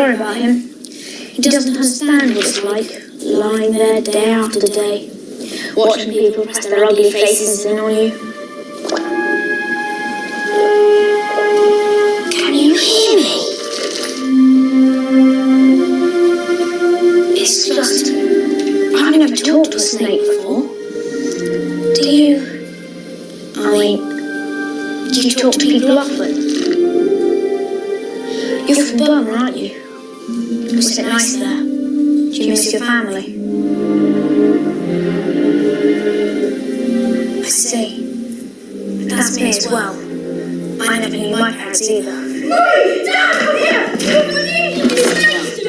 Sorry about him. He doesn't understand what it's like, lying there day after day, watching people press their ugly faces in on you. Can you hear me? It's just. I've never talked to a snake before. Do you. I mean. Do you talk to people often? You're from Burma, aren't you? Was it nice there? Do you miss your family? I see. That's me as well. I never knew my parents either. Move! Down here! Anytime.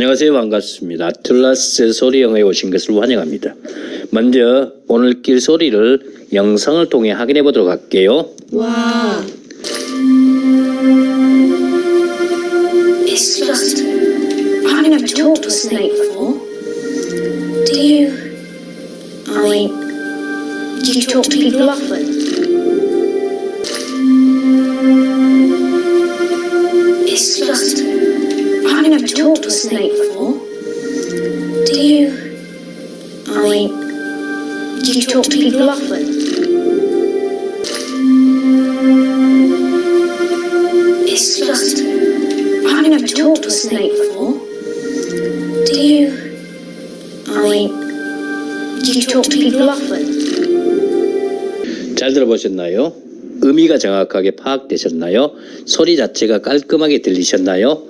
안녕하세요. 반갑습니다. 아틀라스 소리 영어에 오신 것을 환영합니다. 먼저 오늘 길 소리를 영상을 통해 확인해 보도록 할게요. 와, before. Do you. I mean. Do you talk to people often? It's just. I've never talked to a snake before. Do you? I mean, do you talk to people often? 잘 들어보셨나요? 의미가 정확하게 파악되셨나요? 소리 자체가 깔끔하게 들리셨나요?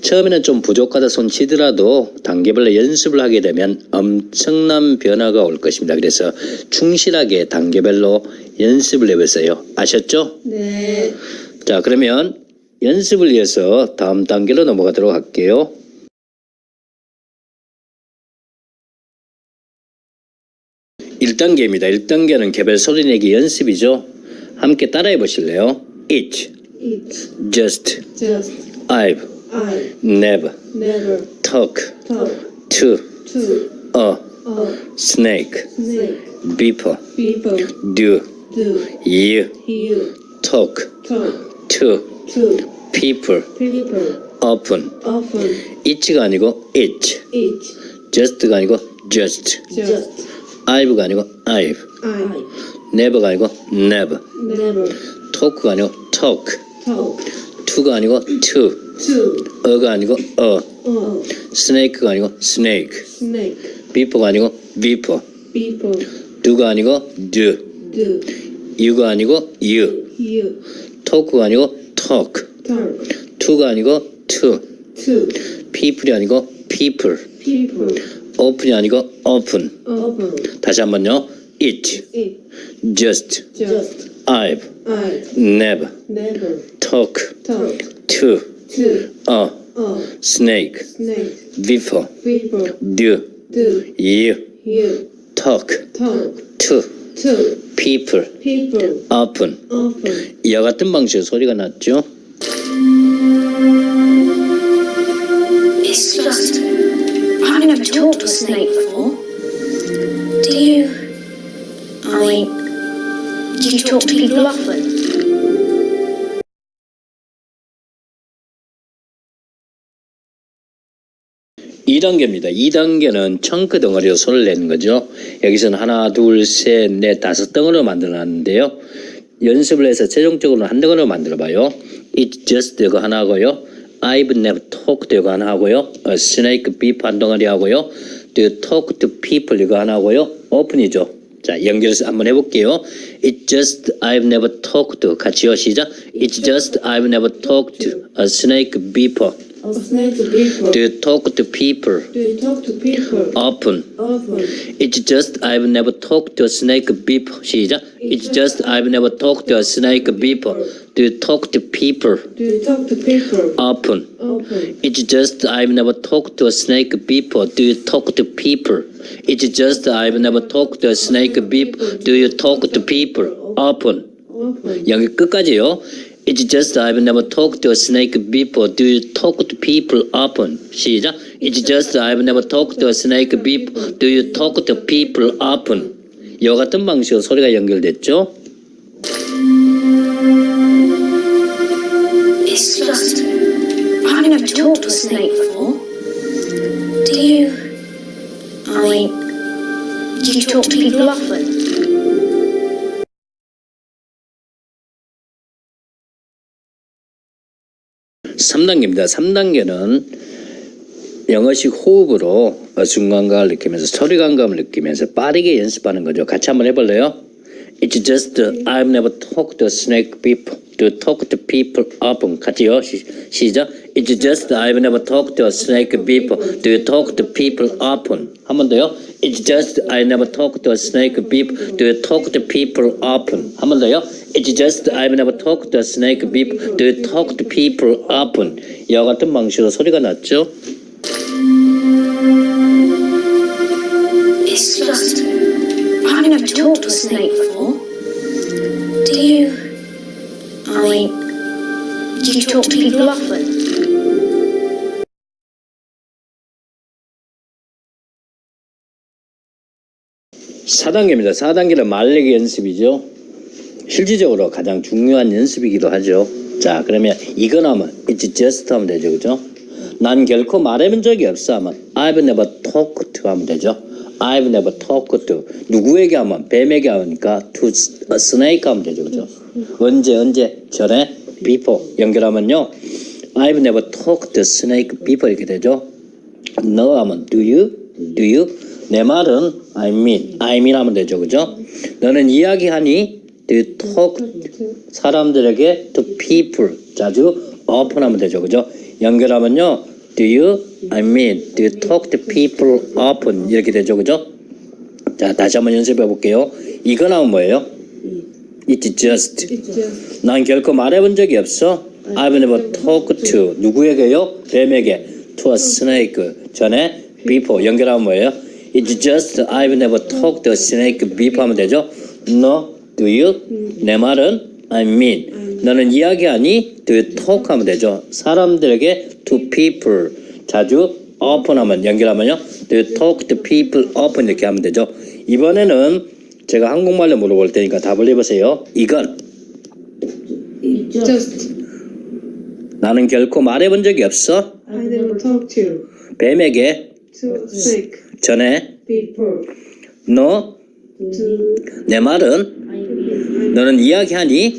처음에는 좀 부족하다 손치더라도 단계별로 연습을 하게 되면 엄청난 변화가 올 것입니다. 그래서 충실하게 단계별로 연습을 해보세요. 아셨죠? 네, 자, 그러면 연습을 위해서 다음 단계로 넘어가도록 할게요. 1단계입니다. 1단계는 개별 소리내기 연습이죠. 함께 따라해 보실래요? It, it, just, just, I've, I, never, never, talk, talk, to, to, a, a, snake, people, do, do, you, you, talk, talk, to, to, people, people, often. often, it가 아니고 it, it, just가 아니고 just, just, I've가 아니고 I've, I, never가 아니고 never, never, talk가 아니고 talk, talk, to가 아니고 to, to, a가 아니고 a, a, snake가 아니고 snake, snake, bee퍼가 아니고 beeper, people, do가 아니고 do, do, you가 아니고 you, you, talk가 아니고 talk, talk, to가 아니고 to, to, people이 아니고 people, people, open이 아니고 open. open, 다시 한번요. it, it, just, just, I've, I, never, never, talk, talk, to, to, a, a, snake, snake, before, people, do, do, you, you, talk, talk, to, to, people, people, open. often, 이와 같은 방식의 소리가 났죠. It's just. I've never talked to a snake before. Do you? I mean, do you talk to people often? 2단계입니다. 2단계는 청크 덩어리로 소리를 내는 거죠. 여기서는 하나, 둘, 셋, 넷, 다섯 덩어리로 만들어 놨는데요. 연습을 해서 최종적으로 한 덩어리로 만들어 봐요. It's just 이거 하나 하고요. I've never talked 이거 하나 하고요. 어, snake beef 한 덩어리 하고요. You talk to people 이거 하나 하고요. open이죠. 자, 연결해서 한번 해볼게요. It's just I've never talked to 같이요. 시작. It's just I've never talked to a snake before. A snake people. Do you talk to people Do you talk to people often? often? It's just I've never talked to a snake before. 시작. It's just I've never talked to a snake before. Do you talk to people Do you talk to people often? often? It's just I've never talked to a snake before. Do you talk to people? It's just I've never talked to a snake before. Do you talk to people often? Often. 여기 끝까지요. It's just I've never talked to a snake before. Do you talk to people often? 시작. It's just I've never talked to a snake before. Do you talk to people often? 이와 같은 방식으로 소리가 연결됐죠. It's just. I've never talked to a snake before. Do you. I mean. Do you talk to people often? 3단계입니다. 3단계는 영어식 호흡으로 순간감을 느끼면서 소리 감각을 느끼면서 빠르게 연습하는 거죠. 같이 한번 해볼래요? It's just I've never talked to snake before. To talk to people often. 같이요. 시, 시작. It's just I've never talked to a snake before. Do you talk to people often? 한 번 더요. It's just I never talked to a snake before. Do you talk to people often? 한 번 더요. It's just I've never talked to a snake before. Do you talk to people often? 이와 같은 방식으로 소리가 났죠. It's just. I've never talked to a snake before. Do you. Do you talk to people often? 4단계입니다. 4단계는 말레기 연습이죠. 실질적으로 가장 중요한 연습이기도 하죠. 자, 그러면 이거 나오면 it's just 하면 되죠. 그죠? 난 결코 말해본 적이 없어 하면 I've never talked to 하면 되죠. I've never talked to 누구에게 하면 뱀에게 하니까 to a snake 하면 되죠. 그죠? 언제 언제 전에 before 연결하면요. I've never talked to snake before 이렇게 되죠. 너 하면 do you? do you? 내 말은 I mean, I mean 하면 되죠. 그죠? 너는 이야기하니 do you talk 사람들에게 to people 자주 often 하면 되죠. 그죠? 연결하면요. do you? I mean, do you talk to people often 이렇게 되죠. 그죠? 자, 다시 한번 연습해 볼게요. 이거 나오면 뭐예요? It's just. 난 결코 말해본 적이 없어. I've never talked to 누구에게요? 뱀에게. To a snake. 전에 before 연결하면 뭐예요? It's just I've never talked to a snake before 하면 되죠? No, do you? 내 말은 I mean. 너는 이야기하니? Do you talk 하면 되죠? 사람들에게 to people. 자주 often 하면 연결하면요. Do you talk to people often 이렇게 하면 되죠? 이번에는 제가 한국말로 물어볼 테니까 답을 해보세요. 이건 just 나는 결코 말해본 적이 없어. I never talk to 뱀에게 to snake 전에 people 너 내 to 말은 너는 이야기하니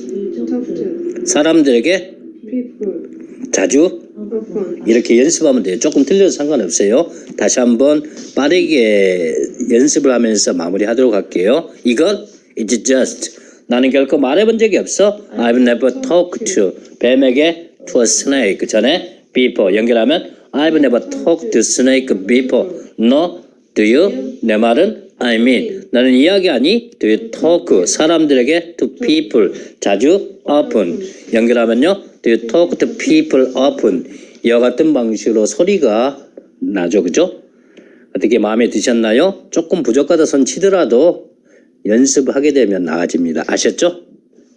talk to 사람들에게 people 자주 often. 이렇게 연습하면 돼요. 조금 틀려도 상관없어요. 다시 한번 빠르게 연습을 하면서 마무리하도록 할게요. 이건 it's just 나는 결코 말해본 적이 없어. I've never talked to 뱀에게 to a snake 전에 before 연결하면 I've never talked to snake before. No, do you? 내 말은 I mean 나는 이야기하니 do you talk 사람들에게 to people 자주 often 연결하면요 do you talk to people often 이와 같은 방식으로 소리가 나죠 그죠 어떻게 마음에 드셨나요? 조금 부족하다 손 치더라도 연습하게 되면 나아집니다. 아셨죠?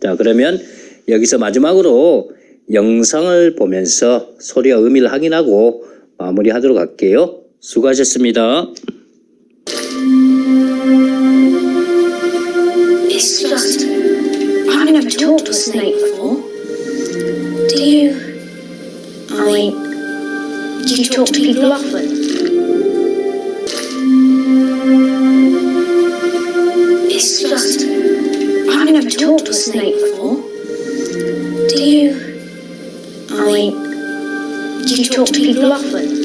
자 그러면 여기서 마지막으로 영상을 보면서 소리와 의미를 확인하고 마무리하도록 할게요. 수고하셨습니다. It's just. Snake before. Do you. I mean. Do you talk to people often?